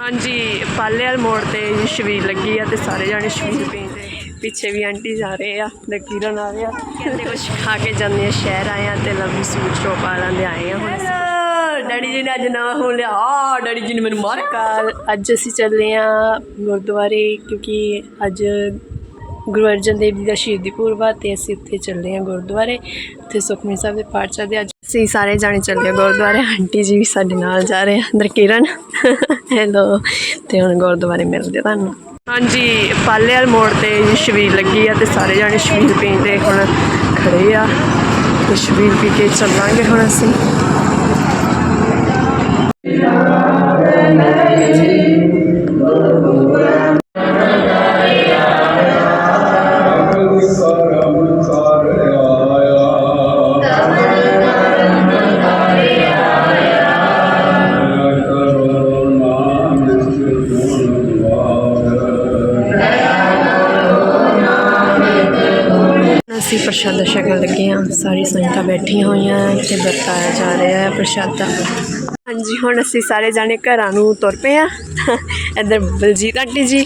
ਹਾਂਜੀ ਪਾਲੇ ਵਾਲ ਮੋੜ ਤੇ ਸ਼ਬੀਲ ਲੱਗੀ ਆ ਤੇ ਸਾਰੇ ਜਾਣੇ ਸ਼ਬੀਲ ਪੀਂਦੇ ਪਿੱਛੇ ਵੀ ਆਂਟੀ ਜਾ ਰਹੇ ਆ ਤੇ ਕਿਰਨ ਆ ਰਿਹਾ। ਕਹਿੰਦੇ ਕੁਝ ਖਾ ਕੇ ਜਾਂਦੇ ਆ ਸ਼ਹਿਰ ਆਏ ਆ ਤੇ ਲੰਬੀ ਸੂਟ ਸ਼ੋਪ ਵਾਲਾਂ ਦੇ ਆਏ ਆ ਹੁਣ। ਡੈਡੀ ਜੀ ਨੇ ਅੱਜ ਨਵਾਂ ਫੋਨ ਲਿਆ। ਆ ਡੈਡੀ ਜੀ ਨੇ ਮੈਨੂੰ ਮਾਰ ਕੱਲ। ਅੱਜ ਅਸੀਂ ਚੱਲੇ ਆ ਗੁਰਦੁਆਰੇ ਕਿਉਂਕਿ ਅੱਜ ਗੁਰੂ ਅਰਜਨ ਦੇਵ ਜੀ ਦਾ ਸ਼ਹੀਦੀ ਪੁਰਬ ਆ ਤੇ ਅਸੀਂ ਉੱਥੇ ਚੱਲੇ ਆ ਗੁਰਦੁਆਰੇ। ਉੱਥੇ ਸੁਖਮਨੀ ਸਾਹਿਬ ਦੇ ਪਾਠ ਚੱਲਦੇ ਅੱਜ ਅਸੀਂ ਸਾਰੇ ਜਾਣੇ ਚੱਲੇ ਆ ਗੁਰਦੁਆਰੇ। ਆਂਟੀ ਜੀ ਵੀ ਸਾਡੇ ਨਾਲ ਜਾ ਰਹੇ ਆ। ਅੰਦਰ ਕਿਰਨ। ਹੈਲੋ ਤੇ ਹੁਣ ਗੁਰਦੁਆਰੇ ਮਿਲਦੇ ਤੁਹਾਨੂੰ। ਹਾਂਜੀ ਪਾਲੇ ਵਾਲ ਮੋੜ ਤੇ ਸ਼ਬੀਲ ਲੱਗੀ ਆ ਤੇ ਸਾਰੇ ਜਾਣੇ ਸ਼ਬੀਲ ਪੀਂਦੇ ਹੁਣ ਖੜੇ ਆ। ਤੇ ਸ਼ਬੀਲ ਪੀ ਕੇ ਚੱਲਾਂਗੇ ਹੁਣ ਅਸੀਂ। ਕਰਮ ਕਰ ਆਇਆ। ਅਸੀਂ ਪ੍ਰਸ਼ਾਦਾ ਛਕਣ ਲੱਗੇ ਹਾਂ। ਸਾਰੀ ਸੰਗਤਾਂ ਬੈਠੀਆਂ ਹੋਈਆਂ ਤੇ ਵਰਤਾਇਆ ਜਾ ਰਿਹਾ ਹੈ ਪ੍ਰਸ਼ਾਦਾ। ਹਾਂਜੀ, ਹੁਣ ਅਸੀਂ ਸਾਰੇ ਜਾਣੇ ਘਰਾਂ ਨੂੰ ਤੁਰ ਪਏ ਆ ਇੱਧਰ ਬਲਜੀਤ ਆਂਟੀ ਜੀ।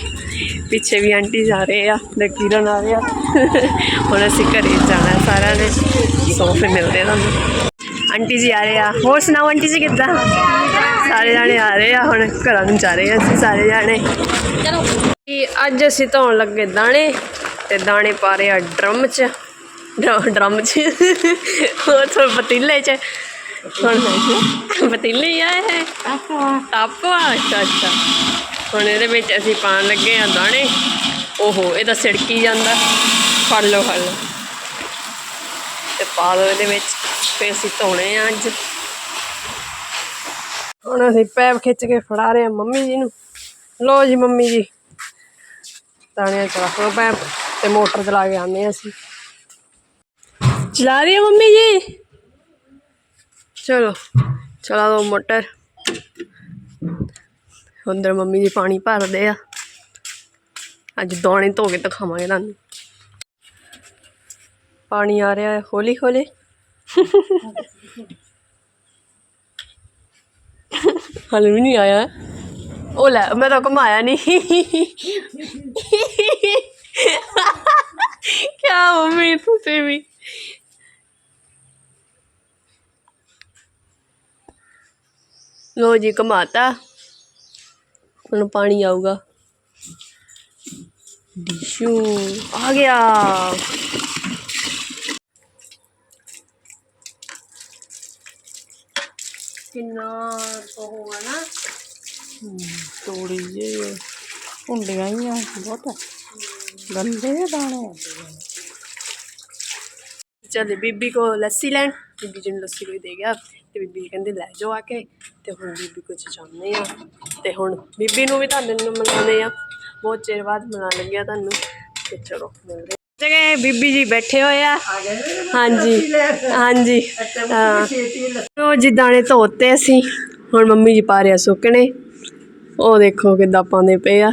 ਪਿੱਛੇ ਵੀ ਆਂਟੀ ਜਾ ਰਹੇ ਆ ਤੇ ਕਿਰਨ ਆ ਰਿਹਾ ਹੁਣ ਅਸੀਂ ਘਰੇ ਜਾਣਾ ਸਾਰਿਆਂ ਨੇ। ਸੋਫੇ ਮਿਲਦੇ ਆ ਤੁਹਾਨੂੰ। ਆਂਟੀ ਜੀ ਆ ਰਹੇ ਆ। ਹੋਰ ਸੁਣਾਓ ਆਂਟੀ ਜੀ ਕਿੱਦਾਂ? ਸਾਰੇ ਜਾਣੇ ਆ ਰਹੇ ਆ। ਹੁਣ ਘਰਾਂ ਨੂੰ ਜਾ ਰਹੇ ਆ ਅਸੀਂ ਸਾਰੇ ਜਾਣੇ। ਕਿ ਅੱਜ ਅਸੀਂ ਧੋਣ ਲੱਗੇ ਦਾਣੇ ਤੇ ਦਾਣੇ ਪਾ ਰਹੇ ਆ ਡਰਮ 'ਚ। ਡਰ- ਡਰਮ 'ਚ? ਹੋਰ ਤੋਂ ਪਤੀਲੇ 'ਚ। ਹੁਣ ਪਤੀਲੇ ਆਏ ਹੈ। ਟਾਪਾ ਅੱਛਾ ਅੱਛਾ। ਹੁਣ ਇਹਦੇ ਵਿੱਚ ਅਸੀਂ ਪਾਣ ਲੱਗੇ ਆ ਦਾਣੇ। ਓਹੋ, ਇਹ ਸਿੜਕੀ ਜਾਂਦਾ। ਫੜ ਲਓ ਫੜ ਲਓ। ਤੇ ਪਾ ਲਓ ਇਹਦੇ ਵਿੱਚ। ਫਿਰ ਅਸੀਂ ਧੋਣੇ ਆ ਅੱਜ। ਹੁਣ ਅਸੀਂ ਪੈਪ ਖਿੱਚ ਕੇ ਫੜਾ ਰਹੇ ਆ ਮੰਮੀ ਜੀ ਨੂੰ। ਲੋ ਜੀ ਮੰਮੀ ਜੀ। ਦਾਣਿਆਂ ਚ ਰੱਖ ਲਓ ਪੈਪ ਤੇ ਮੋਟਰ ਚਲਾ ਕੇ ਆਉਂਦੇ ਹਾਂ ਅਸੀਂ। ਚਲਾ ਰਹੀ ਹੈ ਮੰਮੀ ਜੀ? ਚਲੋ, ਚਲਾ ਦੋ ਮੋਟਰ। ਅੰਦਰ ਮੰਮੀ ਜੀ ਪਾਣੀ ਭਰਦੇ ਆ। ਅੱਜ ਦਾਣੇ ਧੋ ਕੇ ਦਿਖਾਵਾਂਗੇ ਤੁਹਾਨੂੰ। ਪਾਣੀ ਆ ਰਿਹਾ ਹੈ ਹੌਲੀ ਹੌਲੀ ਹਾਲੇ ਵੀ ਨਹੀਂ ਆਇਆ। ਉਹ ਲੈ, ਮੈਂ ਤਾਂ ਘੁਮਾਇਆ ਨਹੀਂ। ਕਿਆ ਮੰਮੀ, ਤੁਸੀਂ ਵੀ। ਲੋ ਜੀ, ਘਮਾਤਾ। ਹੁਣ ਪਾਣੀ ਆਊਗਾ। ਡਿਸ਼ੂ ਆ ਗਿਆ। ਕਿੰਨਾ ਤੋਂ ਨਾ। ਤੋੜੀ ਜੇ ਹੁੰਡੀਆਂ ਹੀ ਆ, ਬਹੁਤ ਗੰਦੇ ਦਾਣੇ। ਚੱਲੇ ਬੀਬੀ ਕੋ ਲੱਸੀ ਲੈਣ। ਬੀਬੀ ਜੀ ਨੂੰ ਲੱਸੀ ਕੋਈ ਦੇ ਗਿਆ। ਤੇ ਬੀਬੀ ਕਹਿੰਦੇ, ਲੈ ਜਾਓ ਆ ਕੇ। ਤੇ ਹੁਣ ਬੀਬੀ ਕੁਝ ਚਾਹੁੰਦੇ ਆ। ਤੇ ਹੁਣ ਬੀਬੀ ਨੂੰ ਵੀ ਤੁਹਾਨੂੰ ਨੂੰ ਮਿਲਾਉਂਦੇ ਆ। ਬਹੁਤ ਚਿਰ ਬਾਅਦ ਮਿਲਾਉਣ ਲੱਗਿਆ ਤੁਹਾਨੂੰ। ਤੇ ਚਲੋ ਮਿਲਦੇ ਜਗੇ ਬੀਬੀ ਜੀ ਬੈਠੇ ਹੋਏ ਆ। ਹਾਂਜੀ ਹਾਂਜੀ। ਉਹ ਜੀ ਦਾਣੇ ਧੋਤੇ ਅਸੀਂ। ਹੁਣ ਮੰਮੀ ਜੀ ਪਾ ਰਿਆ ਸੁੱਕਣੇ। ਉਹ ਦੇਖੋ ਕਿੱਦਾਂ ਪਾਉਂਦੇ ਪਏ ਆ।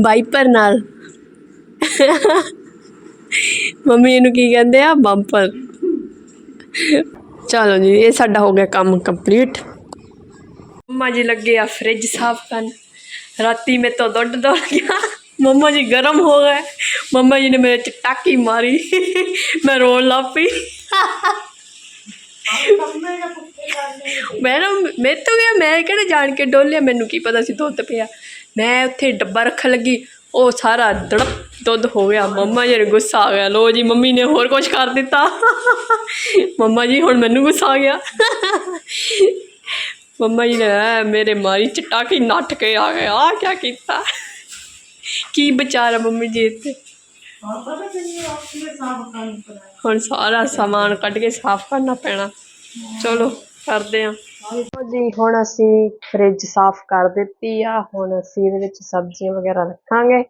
ਵਾਈਪਰ ਨਾਲ। ਮੰਮੀ ਇਹਨੂੰ ਕੀ ਕਹਿੰਦੇ ਆ? ਬੰਪਰ। ਚਲੋ ਜੀ, ਇਹ ਸਾਡਾ ਹੋ ਗਿਆ ਕੰਮ ਕੰਪਲੀਟ ਮੰਮਾ ਜੀ ਲੱਗੇ ਆ ਫ੍ਰਿਜ ਸਾਫ਼ ਕਰਨ। ਰਾਤੀ ਮੇ ਤੋਂ ਦੁੱਧ ਦੌੜ ਗਿਆ। ਮੰਮਾ ਜੀ ਗਰਮ ਹੋ ਗਏ। ਮੰਮਾ ਜੀ ਨੇ ਮੇਰੇ ਚ ਟਾਕੀ ਮਾਰੀ। ਮੈਂ ਰੋਣ ਲੱਗ ਪਈ। ਮੈਂ ਨਾ ਮੈਂ ਤੋਂ ਗਿਆ ਮੈਂ ਕਿਹੜਾ ਜਾਣ ਕੇ ਡੋਲਿਆ? ਮੈਨੂੰ ਕੀ ਪਤਾ ਸੀ, ਦੁੱਧ ਪਿਆ। ਮੈਂ ਉੱਥੇ ਡੱਬਾ ਰੱਖਣ ਲੱਗੀ। ਉਹ ਸਾਰਾ ਦੜਪ ਦੁੱਧ ਹੋ ਗਿਆ। ਮੰਮਾ ਜੀ ਨੂੰ ਗੁੱਸਾ ਆ ਗਿਆ। ਲੋ ਜੀ, ਮੰਮੀ ਨੇ ਹੋਰ ਕੁਝ ਕਰ ਦਿੱਤਾ। ਮੰਮਾ ਜੀ, ਹੁਣ ਮੈਨੂੰ ਗੁੱਸਾ ਆ ਗਿਆ। ਮੰਮਾ ਜੀ ਨੇ ਮੇਰੇ ਮਾਰੀ ਚਟਾਕੀ ਨੱਠ ਕੇ ਆ ਗਏ ਆ ਕੀ ਕੀਤਾ? ਕੀ ਵਿਚਾਰਾ ਮੰਮੀ ਜੀ ਇੱਥੇ? ਹੁਣ ਸਾਰਾ ਸਮਾਨ ਕੱਢ ਕੇ ਸਾਫ਼ ਕਰਨਾ ਪੈਣਾ। ਚਲੋ। ਕਰਦੇ ਆ। ਜੀ ਹੁਣ ਅਸੀਂ ਫ੍ਰਿਜ ਸਾਫ਼ ਕਰ ਦਿੱਤੀ ਆ। ਹੁਣ ਅਸੀਂ ਇਹਦੇ ਵਿੱਚ ਸਬਜ਼ੀਆਂ ਵਗੈਰਾ ਰੱਖਾਂਗੇ।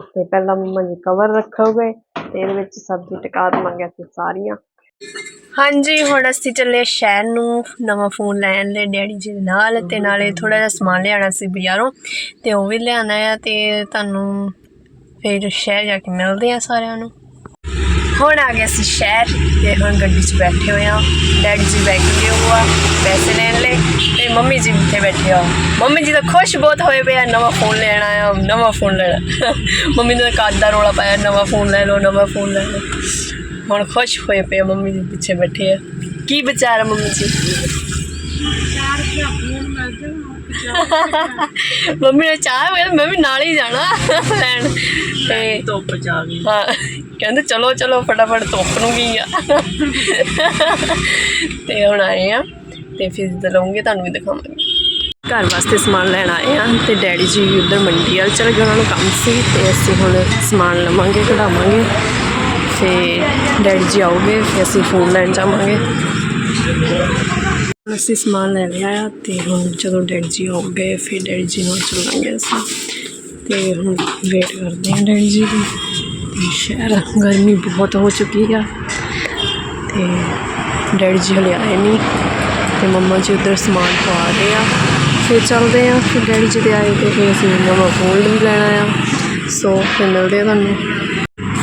ਤੇ ਪਹਿਲਾਂ ਮੰਮਾ ਜੀ ਕਵਰ ਰੱਖੋਗੇ ਤੇ ਇਹਦੇ ਵਿੱਚ ਸਬਜ਼ੀ ਟਿਕਾ ਦੇਵਾਂਗੇ ਅਸੀਂ ਸਾਰੀਆਂ। ਹਾਂਜੀ ਹੁਣ ਅਸੀਂ ਚੱਲੇ ਸ਼ਹਿਰ ਨੂੰ। ਨਵਾਂ ਫੋਨ ਲੈਣ ਲਈ ਡੈਡੀ ਜੀ ਦੇ ਨਾਲ ਤੇ ਨਾਲੇ ਥੋੜਾ ਜਿਹਾ ਸਮਾਨ ਲਿਆਉਣਾ ਸੀ ਬਾਜ਼ਾਰੋਂ ਤੇ ਉਹ ਵੀ ਲਿਆਉਣਾ ਆ ਤੇ ਤੁਹਾਨੂੰ ਫਿਰ ਸ਼ਹਿਰ ਜਾ ਕੇ ਮਿਲਦੇ ਆ ਸਾਰਿਆਂ ਨੂੰ। ਹੁਣ ਆ ਗਏ ਅਸੀਂ ਸ਼ਹਿਰ ਤੇ ਹੁਣ ਗੱਡੀ 'ਚ ਬੈਠੇ ਹੋਏ ਆ ਡੈਡੀ ਜੀ ਬੈਠ ਗਏ ਹੋਆ ਪੈਸੇ ਲੈਣ ਲਈ ਤੇ ਮੰਮੀ ਜੀ ਇੱਥੇ ਬੈਠੇ ਆ। ਮੰਮੀ ਜੀ ਤਾਂ ਖੁਸ਼ ਬਹੁਤ ਹੋਏ ਪਏ ਆ, ਨਵਾਂ ਫੋਨ ਲੈਣਾ ਆ, ਨਵਾਂ ਫੋਨ ਲੈਣਾ ਮੰਮੀ ਨੇ ਕੱਦ ਦਾ ਰੋਲਾ ਪਾਇਆ, ਨਵਾਂ ਫੋਨ ਲੈ ਲਓ, ਨਵਾਂ ਫੋਨ ਲੈ ਲਓ। ਹੁਣ ਖੁਸ਼ ਹੋਏ ਪਏ ਆ ਮੰਮੀ ਜੀ ਪਿੱਛੇ ਬੈਠੇ ਆ। ਕੀ ਵਿਚਾਰ ਮੰਮੀ ਜੀ? ਮੰਮੀ ਨੇ ਚਾਹ ਮੈਂ ਮੈਂ ਵੀ ਨਾਲ ਹੀ ਜਾਣਾ ਲੈਣ। ਤੇ ਧੁੱਪ ਜਾ ਗਈ। ਹਾਂ ਕਹਿੰਦੇ ਚਲੋ ਚਲੋ ਫਟਾਫਟ ਧੁੱਪ ਨੂੰ ਗਈ ਆ। ਤੇ ਹੁਣ ਆਏ ਆ ਤੇ ਫਿਰ ਜਦੋਂ ਲਵਾਂਗੇ ਤੁਹਾਨੂੰ ਵੀ ਦਿਖਾਵਾਂਗੇ। ਘਰ ਵਾਸਤੇ ਸਮਾਨ ਲੈਣ ਆਏ ਆ ਤੇ ਡੈਡੀ ਜੀ ਉਧਰ ਮੰਡੀ ਵਾਲ ਚਲੇ ਗਏ ਉਹਨਾਂ ਨੂੰ ਕੰਮ ਸੀ ਤੇ ਅਸੀਂ ਹੁਣ ਸਮਾਨ ਲਵਾਂਗੇ ਕਢਾਵਾਂਗੇ। ਤੇ ਡੈਡੀ ਜੀ ਆਉਗੇ ਫਿਰ ਅਸੀਂ ਫੋਨ ਲੈਣ ਜਾਵਾਂਗੇ। ਅਸੀਂ ਸਮਾਨ ਲੈ ਲਿਆ ਆ ਤੇ ਹੁਣ ਜਦੋਂ ਡੈਡੀ ਜੀ ਹੋ ਗਏ, ਫਿਰ ਡੈਡੀ ਜੀ ਨਾਲ ਚੱਲਾਂਗੇ ਅਸੀਂ। ਤੇ ਹੁਣ ਵੇਟ ਕਰਦੇ ਹਾਂ ਡੈਡੀ ਜੀ ਦੀ। ਤੇ ਸ਼ਹਿਰ ਗਰਮੀ ਬਹੁਤ ਹੋ ਚੁੱਕੀ ਆ। ਤੇ ਡੈਡੀ ਜੀ ਹਲੇ ਆਏ ਨਹੀਂ ਤੇ ਮੰਮਾ ਜੀ ਉਧਰ ਸਮਾਨ ਪਾ ਰਹੇ ਆ। ਫਿਰ ਚੱਲਦੇ ਆ ਫਿਰ ਡੈਡੀ ਜੀ ਦੇ ਆਏ ਤੇ ਫਿਰ ਅਸੀਂ ਨਵਾਂ ਗੋਲਡ ਵੀ ਲੈਣਾ ਆ। ਸੋ ਫਿਰ ਮਿਲਦੇ ਆ ਤੁਹਾਨੂੰ।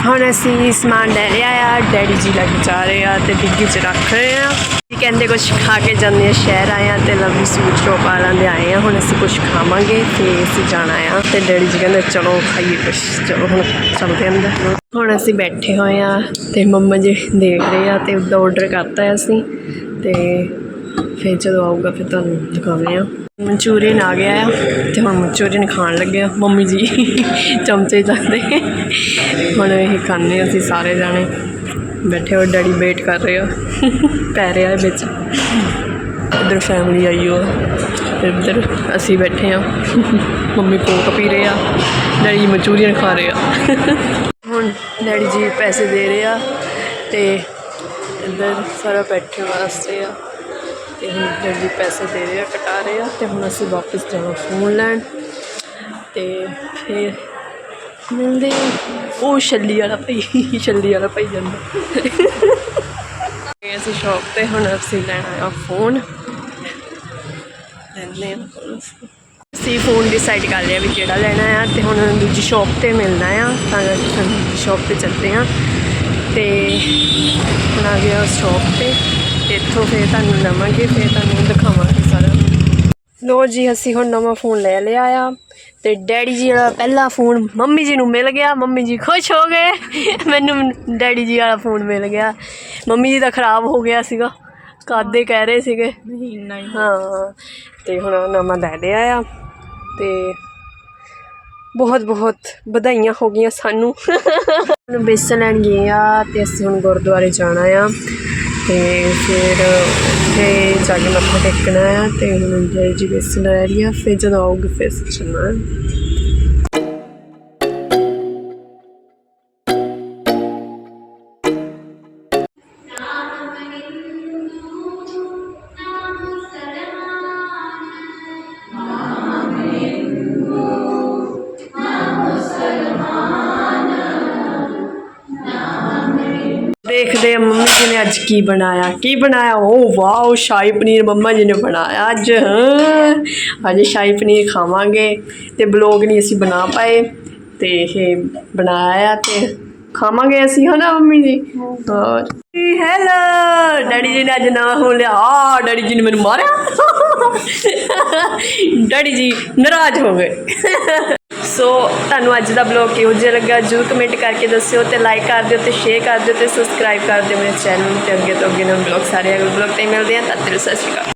ਹੁਣ ਅਸੀਂ ਸਮਾਨ ਲੈ ਲਿਆ ਆ। ਡੈਡੀ ਜੀ ਲੈ ਕੇ ਜਾ ਰਹੇ ਆ ਤੇ ਡਿੱਗੀ 'ਚ ਰੱਖ ਰਹੇ ਆ। ਜੀ ਕਹਿੰਦੇ ਕੁਝ ਖਾ ਕੇ ਜਾਂਦੇ ਆ, ਸ਼ਹਿਰ ਆਏ ਆ ਤੇ ਲਵਲੀ ਸਵੀਟ ਸ਼ੋਪ ਵਾਲਿਆਂ ਦੇ ਆਏ ਆ। ਹੁਣ ਅਸੀਂ ਕੁਝ ਖਾਵਾਂਗੇ ਤੇ ਅਸੀਂ ਜਾਣਾ ਆ। ਤੇ ਡੈਡੀ ਜੀ ਕਹਿੰਦੇ, ਚਲੋ ਖਾਈਏ ਕੁਝ ਚਲੋ ਹੁਣ ਚੱਲਦੇ ਆਂ ਅੰਦਰ। ਹੁਣ ਅਸੀਂ ਬੈਠੇ ਹੋਏ ਆ ਤੇ ਮੰਮਾ ਜੀ ਦੇਖ ਰਹੇ ਆ ਤੇ ਉਹਦਾ ਆਰਡਰ ਕਰਤਾ ਅਸੀਂ। ਤੇ ਫਿਰ ਜਦੋਂ ਆਊਗਾ ਫਿਰ ਤੁਹਾਨੂੰ ਦਿਖਾਉਂਦੇ ਆ। ਮਨਚੂਰੀਅਨ ਆ ਗਿਆ ਆ ਤੇ ਹੁਣ ਮਨਚੂਰੀਅਨ ਖਾਣ ਲੱਗਿਆ ਮੰਮੀ ਜੀ ਚਮਚੇ ਜਾਂਦੇ। ਹੁਣ ਇਹ ਖਾਂਦੇ ਅਸੀਂ ਸਾਰੇ ਜਾਣੇ। ਬੈਠੇ ਹੋ, ਡੈਡੀ ਵੇਟ ਕਰ ਰਹੇ ਆ ਪੈ ਰਿਹਾ ਹੈ ਵਿੱਚ। ਇੱਧਰ ਫੈਮਿਲੀ ਆਈ ਹੋ ਇੱਧਰ ਅਸੀਂ ਬੈਠੇ ਆ ਮੰਮੀ ਕੋਕ ਪੀ ਰਹੇ ਆ। ਡੈਡੀ ਮਨਚੂਰੀਅਨ ਖਾ ਰਹੇ ਆ। ਹੁਣ ਡੈਡੀ ਜੀ ਪੈਸੇ ਦੇ ਰਹੇ ਆ ਤੇ ਇੱਧਰ ਸਾਰਾ ਬੈਠੇ ਵਾਸਤੇ ਆ। ਤੇ ਹੁਣ ਡੈਡੀ ਜੀ ਪੈਸੇ ਦੇ ਰਹੇ ਆ, ਕਟਾ ਰਹੇ ਆ। ਤੇ ਹੁਣ ਅਸੀਂ ਵਾਪਸ ਜਾਣਾ ਫੋਨ ਲੈਣ। ਤੇ ਫਿਰ ਮਿਲਦੇ ਉਹ ਛੱਲੀ ਵਾਲਾ ਭਾਈ, ਛੱਲੀ ਵਾਲਾ ਭਾਈ ਜਾਂਦਾ। ਗਏ ਅਸੀਂ ਸ਼ੌਪ ਤੇ ਹੁਣ ਅਸੀਂ ਲੈਣਾ ਆ ਫੋਨ ਲੈਣੇ ਅਸੀਂ। ਫੋਨ ਡਿਸਾਈਡ ਕਰ ਲਿਆ ਵੀ ਕਿਹੜਾ ਲੈਣਾ ਆ, ਤੇ ਹੁਣ ਦੂਜੀ ਸ਼ੌਪ ਤੇ ਮਿਲਣਾ ਆ, ਤਾਂ ਕਰਕੇ ਫਿਰ ਦੂਜੀ ਸ਼ੌਪ ਤੇ ਚੱਲਦੇ ਆ ਤੇ ਹੁਣ ਆ ਗਿਆ ਸ਼ੌਪ ਤੇ ਤੇ ਇੱਥੋਂ ਫਿਰ ਤੁਹਾਨੂੰ ਲਵਾਂਗੇ, ਫਿਰ ਤੁਹਾਨੂੰ ਦਿਖਾਵਾਂਗੇ ਸਾਰਾ। ਲੋ ਜੀ ਅਸੀਂ ਹੁਣ ਨਵਾਂ ਫੋਨ ਲੈ ਲਿਆ ਆ ਤੇ ਡੈਡੀ ਜੀ ਵਾਲਾ ਪਹਿਲਾ ਫੋਨ ਮੰਮੀ ਜੀ ਨੂੰ ਮਿਲ ਗਿਆ। ਮੰਮੀ ਜੀ ਖੁਸ਼ ਹੋ ਗਏ। ਮੈਨੂੰ ਡੈਡੀ ਜੀ ਵਾਲਾ ਫੋਨ ਮਿਲ ਗਿਆ। ਮੰਮੀ ਜੀ ਦਾ ਖਰਾਬ ਹੋ ਗਿਆ ਸੀਗਾ। ਕਾਦੇ ਕਹਿ ਰਹੇ ਸੀਗੇ। ਮਹੀਨਾ ਹੀ। ਹਾਂ ਤੇ ਹੁਣ ਨਵਾਂ ਲੈ ਲਿਆ ਆ। ਤੇ ਬਹੁਤ ਬਹੁਤ ਵਧਾਈਆਂ ਹੋ ਗਈਆਂ ਸਾਨੂੰ। ਬੇਸਨ ਲੈਣ ਗਏ ਆ ਤੇ ਅਸੀਂ ਹੁਣ ਗੁਰਦੁਆਰੇ ਜਾਣਾ ਆ। ਤੇ ਫਿਰ ਉੱਥੇ ਜਾ ਕੇ ਮੱਥਾ ਟੇਕਣਾ ਆ ਤੇ ਹੁਣ ਜੀ ਬੇਸਨ ਲੈ ਰਹੀ ਆ ਫਿਰ ਜਦੋਂ ਆਉਗੇ ਫਿਰ ਅਸੀਂ ਅੱਜ ਕੀ ਬਣਾਇਆ? ਕੀ ਬਣਾਇਆ? ਓ ਵਾਓ, ਸ਼ਾਹੀ ਪਨੀਰ ਮੰਮਾ ਜੀ ਨੇ ਬਣਾਇਆ ਅੱਜ। ਹਾਂ ਅੱਜ ਸ਼ਾਹੀ ਪਨੀਰ ਖਾਵਾਂਗੇ ਤੇ ਬਲੌਗ ਨਹੀਂ ਅਸੀਂ ਬਣਾ ਪਾਏ ਤੇ ਇਹ ਬਣਾਇਆ ਤੇ ਖਾਵਾਂਗੇ ਅਸੀਂ, ਹਨਾ ਮੰਮੀ ਜੀ? ਹਾਂ ਹੈਲੋ, ਡੈਡੀ ਜੀ ਨੇ ਅੱਜ ਨਵਾਂ ਹੁਣ ਲਿਆ। ਆ, ਡੈਡੀ ਜੀ ਨੇ ਮੈਨੂੰ ਮਾਰਿਆ। ਡੈਡੀ ਜੀ ਨਾਰਾਜ਼ ਹੋ ਗਏ। ਸੋ ਤੁਹਾਨੂੰ ਅੱਜ ਦਾ ਬਲੌਗ ਕਿਹੋ ਜਿਹਾ ਲੱਗਾ ਜਰੂਰ ਕਮੈਂਟ ਕਰਕੇ ਦੱਸਿਓ ਤੇ ਲਾਈਕ ਕਰ ਦਿਓ ਤੇ ਸ਼ੇਅਰ ਕਰ ਦਿਓ ਤੇ ਸਬਸਕ੍ਰਾਈਬ ਕਰ ਦਿਓ ਮੇਰੇ ਚੈਨਲ ਤੇ ਅੱਗੇ ਤੋਂ ਅੱਗੇ ਨਵੇਂ ਬਲੌਗ ਸਾਰੇ ਅਗਲੇ ਬਲੌਗ ਤੇ ਮਿਲਦੇ ਆ ਤਦ ਤੱਕ ਸਤਿ ਸ਼੍ਰੀ ਅਕਾਲ।